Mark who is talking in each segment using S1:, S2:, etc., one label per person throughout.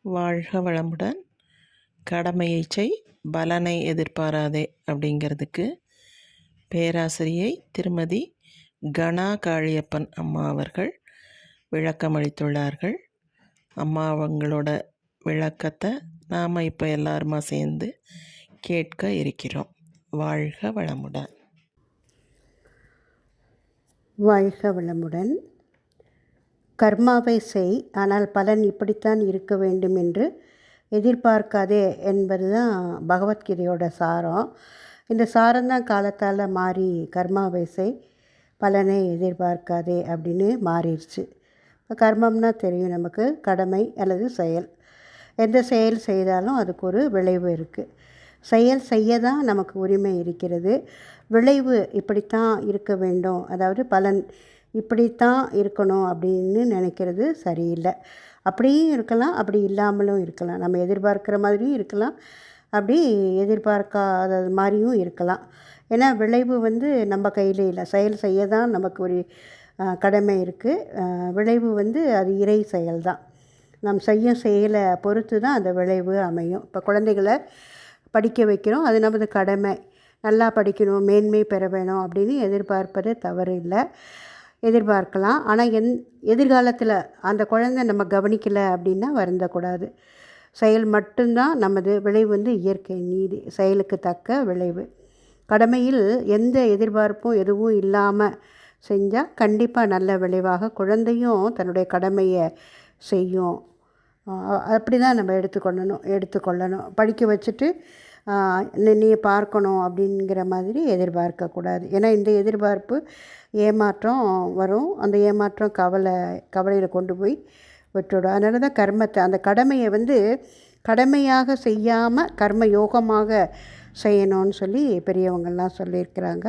S1: வாழ்க வளமுடன். கடமையை செய் பலனை எதிர்பாராதே அப்படிங்கிறதுக்கு பேராசிரியை திருமதி கணா காளியப்பன் அம்மா அவர்கள் விளக்கம் அளித்துள்ளார்கள் அம்மா அவங்களோட விளக்கத்தை நாம் இப்போ எல்லாருமா சேர்ந்து கேட்க இருக்கிறோம். வாழ்க வளமுடன்.
S2: வாழ்க வளமுடன். கர்மாவை செய் ஆனால் பலன் இப்படித்தான் இருக்க வேண்டும் என்று எதிர்பார்க்காதே என்பது தான் பகவத்கீதையோட சாரம். இந்த சாரம்தான் காலத்தால் மாறி கர்மாவை செய் பலனை எதிர்பார்க்காதே அப்படின்னு மாறிடுச்சு கர்மம்னா தெரியும் நமக்கு கடமை அல்லது செயல். எந்த செயல் செய்தாலும் அதுக்கு ஒரு விளைவு இருக்குது செயல் செய்ய தான் நமக்கு உரிமை இருக்கிறது. விளைவு இப்படித்தான் இருக்க வேண்டும். அதாவது பலன் இப்படித்தான் இருக்கணும் அப்படின்னு நினைக்கிறது சரியில்லை. அப்படியும் இருக்கலாம் அப்படி இல்லாமலும் இருக்கலாம். நம்ம எதிர்பார்க்குற மாதிரியும் இருக்கலாம். அப்படி எதிர்பார்க்காத மாதிரியும் இருக்கலாம். ஏன்னா விளைவு வந்து நம்ம கையில் இல்லை. செயல் செய்ய தான் நமக்கு ஒரு கடமை இருக்குது விளைவு வந்து அது இறை செயல் தான் நம் செய்யும் செயலை பொறுத்து தான் அந்த விளைவு அமையும். இப்போ குழந்தைகளை படிக்க வைக்கிறோம். அது நமது கடமை. நல்லா படிக்கணும் மேன்மை பெற வேணும் அப்படின்னு எதிர்பார்ப்பது தவறு இல்லை எதிர்பார்க்கலாம். ஆனால் எந் எதிர்காலத்தில் அந்த குழந்தை நம்ம கவனிக்கலை அப்படின்னா வருந்தக்கூடாது. செயல் மட்டும்தான் நமது விளைவு வந்து இயற்கை நீதி செயலுக்கு தக்க விளைவு. கடமையில் எந்த எதிர்பார்ப்பும் எதுவும் இல்லாமல் செஞ்சால் கண்டிப்பாக நல்ல விளைவாக குழந்தையும் தன்னுடைய கடமையை செய்யும். அப்படி தான் நம்ம எடுத்துக்கொள்ளணும் எடுத்துக்கொள்ளணும். படிக்க வச்சுட்டு நீ பார்க்கணும் அப்படிங்கிற மாதிரி எதிர்பார்க்கக்கூடாது. ஏன்னா இந்த எதிர்பார்ப்பு ஏமாற்றம் வரும். அந்த ஏமாற்றம் கவலை கவலையில் கொண்டு போய் விட்டுடும். அதனால தான் கர்மத்தை அந்த கடமையை வந்து கடமையாக செய்யாமல் கர்ம யோகமாக செய்யணும்னு சொல்லி பெரியவங்கள்லாம் சொல்லியிருக்கிறாங்க.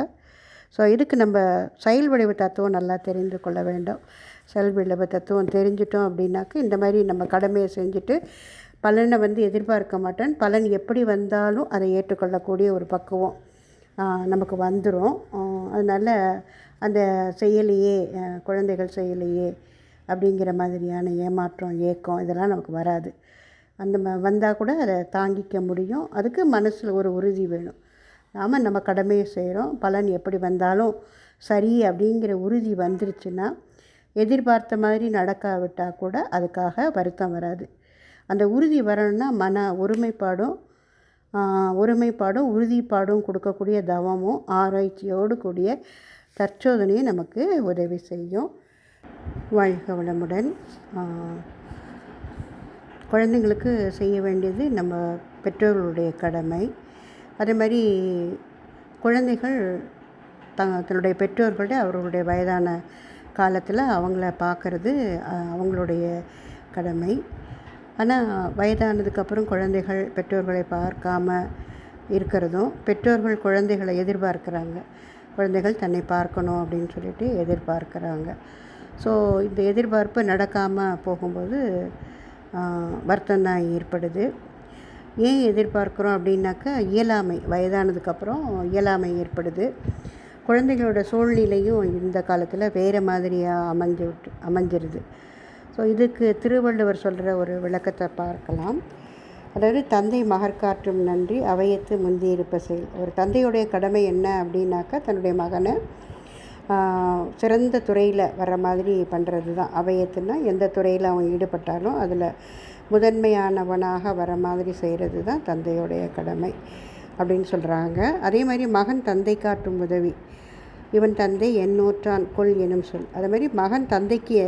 S2: ஸோ இதுக்கு நம்ம செயல் விளைவு தத்துவம் நல்லா தெரிந்து கொள்ள வேண்டும். செயல் விளைவு தத்துவம் தெரிஞ்சிட்டோம் அப்படின்னாக்க இந்த மாதிரி நம்ம கடமையை செஞ்சுட்டு பலனை வந்து எதிர்பார்க்க மாட்டேன். பலன் எப்படி வந்தாலும் அதை ஏற்றுக்கொள்ளக்கூடிய ஒரு பக்குவம் நமக்கு வந்துடும் அதனால் அந்த செயலியே குழந்தைகள் செயலியே அப்படிங்கிற மாதிரியான ஏமாற்றம் ஏக்கம் இதெல்லாம் நமக்கு வராது. அந்த ம வந்தால் கூட அதை தாங்கிக்க முடியும். அதுக்கு மனசில் ஒரு உறுதி வேணும். நாம் நம்ம கடமையை செய்கிறோம் பலன் எப்படி வந்தாலும் சரி அப்படிங்கிற உறுதி வந்துருச்சுன்னா எதிர்பார்த்த மாதிரி நடக்காவிட்டால் கூட அதுக்காக வருத்தம் வராது. அந்த உறுதி வரணும்னா மன ஒருமைப்பாடும் ஒருமைப்பாடும் உறுதிப்பாடும் கொடுக்கக்கூடிய தவமும் ஆராய்ச்சியோடு கூடிய தற்சோதனையும் நமக்கு உதவி செய்யும். வாழ்க வளமுடன். குழந்தைங்களுக்கு செய்ய வேண்டியது நம்ம பெற்றோர்களுடைய கடமை. அதே மாதிரி குழந்தைகள் த தன்னுடைய பெற்றோர்களோட அவர்களுடைய வயதான காலத்தில் அவங்கள பார்க்குறது அவங்களுடைய கடமை. ஆனால் வயதானதுக்கப்புறம் குழந்தைகள் பெற்றோர்களை பார்க்காம இருக்கிறதும் பெற்றோர்கள் குழந்தைகளை எதிர்பார்க்குறாங்க. குழந்தைகள் தன்னை பார்க்கணும் அப்படின்னு சொல்லிட்டு எதிர்பார்க்குறாங்க. ஸோ இந்த எதிர்பார்ப்பு நடக்காமல் போகும்போது வருத்தம் தான் ஏற்படுது. ஏன் எதிர்பார்க்குறோம் அப்படின்னாக்கா இயலாமை வயதானதுக்கப்புறம் இயலாமை ஏற்படுது. குழந்தைகளோட சூழ்நிலையும் இந்த காலத்தில் வேறு மாதிரியாக அமைஞ்சு விட்டு அமைஞ்சிருது. ஸோ இதுக்கு திருவள்ளுவர் சொல்கிற ஒரு விளக்கத்தை பார்க்கலாம். அதாவது தந்தை மகற்காற்றும் நன்றி அவையத்து முந்தியிருப்ப செயல் ஒரு தந்தையுடைய கடமை என்ன அப்படின்னாக்கா தன்னுடைய மகனை சிறந்த துறையில் வர மாதிரி பண்ணுறது தான் அவையத்துனா எந்த துறையில் அவன் ஈடுபட்டாலும் அதில் முதன்மையானவனாக வர மாதிரி செய்கிறது தான் தந்தையுடைய கடமை அப்படின்னு சொல்கிறாங்க அதே மாதிரி மகன் தந்தை காட்டும் உதவி. இவன் தந்தை எண்ணூற்றான் கொள் எனும் சொல். அது மாதிரி மகன் தந்தைக்கு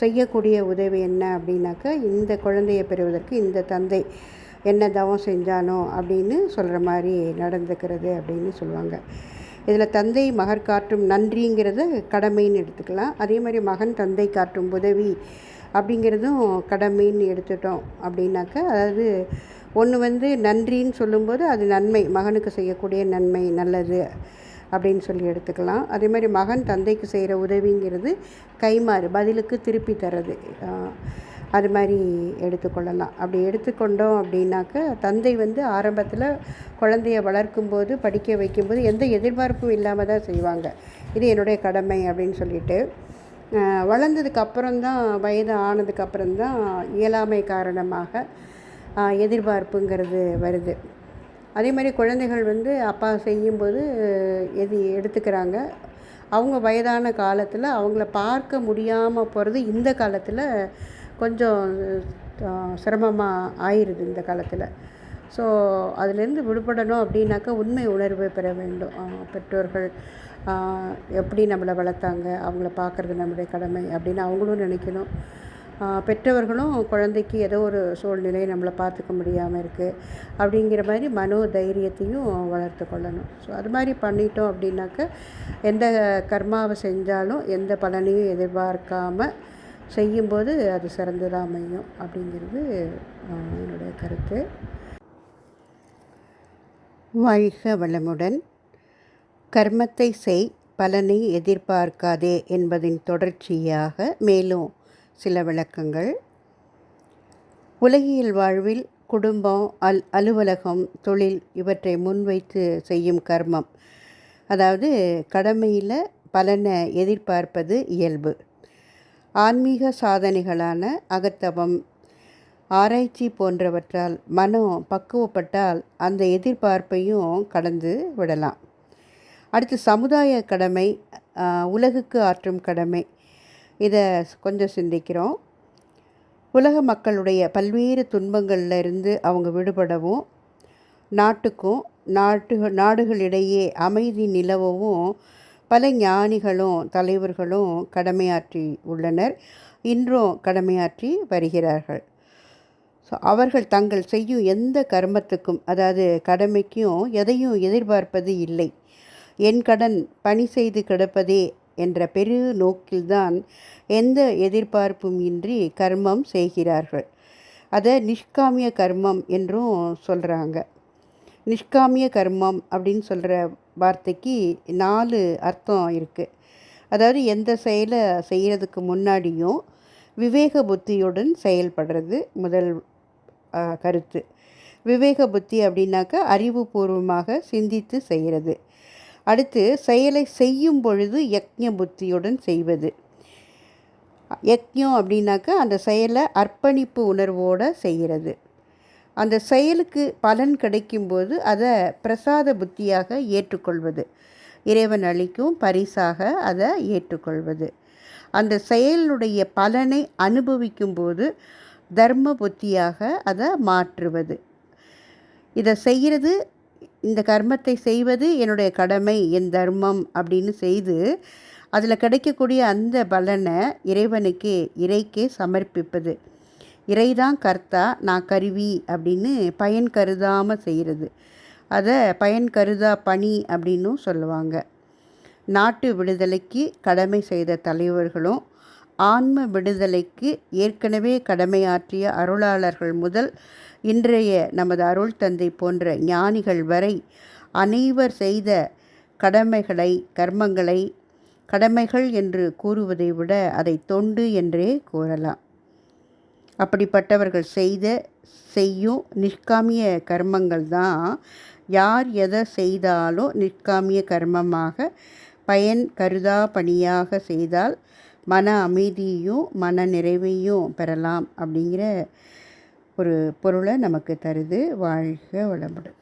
S2: செய்யக்கூடிய உதவி என்ன அப்படின்னாக்கா இந்த குழந்தையை பெறுவதற்கு இந்த தந்தை என்ன தவம் செஞ்சானோ அப்படின்னு சொல்கிற மாதிரி நடந்துக்கிறது அப்படின்னு சொல்லுவாங்க. இதில் தந்தை மகர் காட்டும் நன்றிங்கிறத கடமைன்னு எடுத்துக்கலாம். அதே மாதிரி மகன் தந்தை காட்டும் உதவி அப்படிங்கிறதும் கடமைன்னு எடுத்துட்டோம் அப்படின்னாக்கா அதாவது ஒன்று வந்து நன்றின்னு சொல்லும்போது அது நன்மை. மகனுக்கு செய்யக்கூடிய நன்மை நல்லது. அப்படின்னு சொல்லி எடுத்துக்கலாம். அதே மாதிரி மகன் தந்தைக்கு செய்கிற உதவிங்கிறது கைமாறு பதிலுக்கு திருப்பி தர்றது. அது மாதிரி எடுத்துக்கொள்ளலாம். அப்படி எடுத்துக்கொண்டோம் அப்படின்னாக்க தந்தை வந்து ஆரம்பத்தில் குழந்தைய வளர்க்கும்போது படிக்க வைக்கும்போது எந்த எதிர்பார்ப்பும் இல்லாமல் தான் செய்வாங்க. இது என்னுடைய கடமை அப்படின்னு சொல்லிட்டு. அஹ், வளர்ந்ததுக்கு அப்புறம்தான் வயது ஆனதுக்கு அப்புறம்தான் இயலாமை காரணமாக எதிர்பார்ப்புங்கிறது வருது. அதே மாதிரி குழந்தைகள் வந்து அப்பா செய்யும்போது எது எடுத்துக்கிறாங்க? அவங்க வயதான காலத்தில் அவங்கள பார்க்க முடியாமல் போகிறது இந்த காலத்தில் கொஞ்சம் சிரமமாக ஆயிடுது இந்த காலத்தில். ஸோ அதுலேருந்து விடுபடணும் அப்படின்னாக்கா உண்மை உணர்வு பெற வேண்டும். பெற்றோர்கள் எப்படி நம்மளை வளர்த்தாங்க? அவங்கள பார்க்குறது நம்முடைய கடமை அப்படின்னு அவங்களும் நினைக்கணும். பெற்றவர்களும் குழந்தைக்கு ஏதோ ஒரு சூழ்நிலை நம்மளை பார்த்துக்க முடியாமல் இருக்குது அப்படிங்கிற மாதிரி மனோ தைரியத்தையும் வளர்த்து கொள்ளணும். ஸோ அது மாதிரி பண்ணிட்டோம் அப்படின்னாக்க எந்த கர்மாவை செஞ்சாலும் எந்த பலனையும் எதிர்பார்க்காமல் செய்யும்போது அது சிறந்ததாக அமையும் அப்படிங்கிறது என்னுடைய கருத்து. வாழ்க வளமுடன். கர்மத்தை செய் பலனை எதிர்பார்க்காதே என்பதின் தொடர்ச்சியாக மேலும் சில விளக்கங்கள். உலகியல் வாழ்வில் குடும்பம் அல் அலுவலகம் தொழில் இவற்றை முன்வைத்து செய்யும் கர்மம். அதாவது கடமையில் பலனை எதிர்பார்ப்பது இயல்பு. ஆன்மீக சாதனைகளான அகத்தவம் ஆராய்ச்சி போன்றவற்றால் மனம் பக்குவப்பட்டால் அந்த எதிர்பார்ப்பையும் கடந்து விடலாம். அடுத்து சமுதாய கடமை உலகுக்கு ஆற்றும் கடமை. இதை கொஞ்சம் சிந்திக்கிறோம். உலக மக்களுடைய பல்வேறு துன்பங்களில் இருந்து அவங்க விடுபடவும் நாட்டுக்கும் நாட்டு நாடுகளிடையே அமைதி நிலவவும் பல ஞானிகளும் தலைவர்களும் கடமையாற்றி உள்ளனர். இன்றும் கடமையாற்றி வருகிறார்கள். ஸோ அவர்கள் தங்கள் செய்யும் எந்த கர்மத்துக்கும் அதாவது கடமைக்கும் எதையும் எதிர்பார்ப்பது இல்லை. என் கடன் பணி செய்து கிடப்பதே என்ற பெரு நோக்கில்தான் எந்த எதிர்பார்ப்பும் இன்றி கர்மம் செய்கிறார்கள். அதை நிஷ்காமிய கர்மம் என்றும் சொல்கிறாங்க நிஷ்காமிய கர்மம் அப்படின்னு சொல்கிற வார்த்தைக்கு நாலு அர்த்தம் இருக்குது அதாவது எந்த செயலை செய்கிறதுக்கு முன்னாடியும் விவேக புத்தியுடன் செயல்படுறது முதல் கருத்து. விவேக புத்தி அப்படின்னாக்கா அறிவுபூர்வமாக சிந்தித்து செய்கிறது அடுத்து செயலை செய்யும் பொழுது யக்ஞ புத்தியுடன் செய்வது. யக்ஞம் அப்படின்னாக்கா அந்த செயலை அர்ப்பணிப்பு உணர்வோடு செய்கிறது. அந்த செயலுக்கு பலன் கிடைக்கும்போது அதை பிரசாத புத்தியாக ஏற்றுக்கொள்வது. இறைவன் அளிக்கும் பரிசாக அதை ஏற்றுக்கொள்வது. அந்த செயலுடைய பலனை அனுபவிக்கும்போது தர்ம புத்தியாக அதை மாற்றுவது. இதை செய்கிறது இந்த கர்மத்தை செய்வது என்னுடைய கடமை என் தர்மம் அப்படின்னு செய்து அதில் கிடைக்கக்கூடிய அந்த பலனை இறைவனுக்கே இறைக்கே சமர்ப்பிப்பது. இறைதான் கர்த்தா நான் கருவி அப்படின்னு பயன் கருதாமல் செய்கிறது அதை பயன் கருதா பணி அப்படின்னும் சொல்லுவாங்க. நாட்டு விடுதலைக்கு கடமை செய்த தலைவர்களும் ஆன்ம விடுதலைக்கு ஏற்கனவே கடமையாற்றிய அருளாளர்கள் முதல் இன்றைய நமது அருள் தந்தை போன்ற ஞானிகள் வரை அனைவர் செய்த கடமைகளை கர்மங்களை கடமைகள் என்று கூறுவதை விட அதை தொண்டு என்றே கூறலாம். அப்படிப்பட்டவர்கள் செய்த செய்யும் நிஷ்காமிய கர்மங்கள் தான். யார் எதை செய்தாலும் நிஷ்காமிய கர்மமாக பயன் கருதா பணியாக செய்தால் மன அமைதியையும் மன நிறைவையும் பெறலாம் அப்படிங்கிற ஒரு பொருளை நமக்கு தருது வாழ்க வளமுடன்.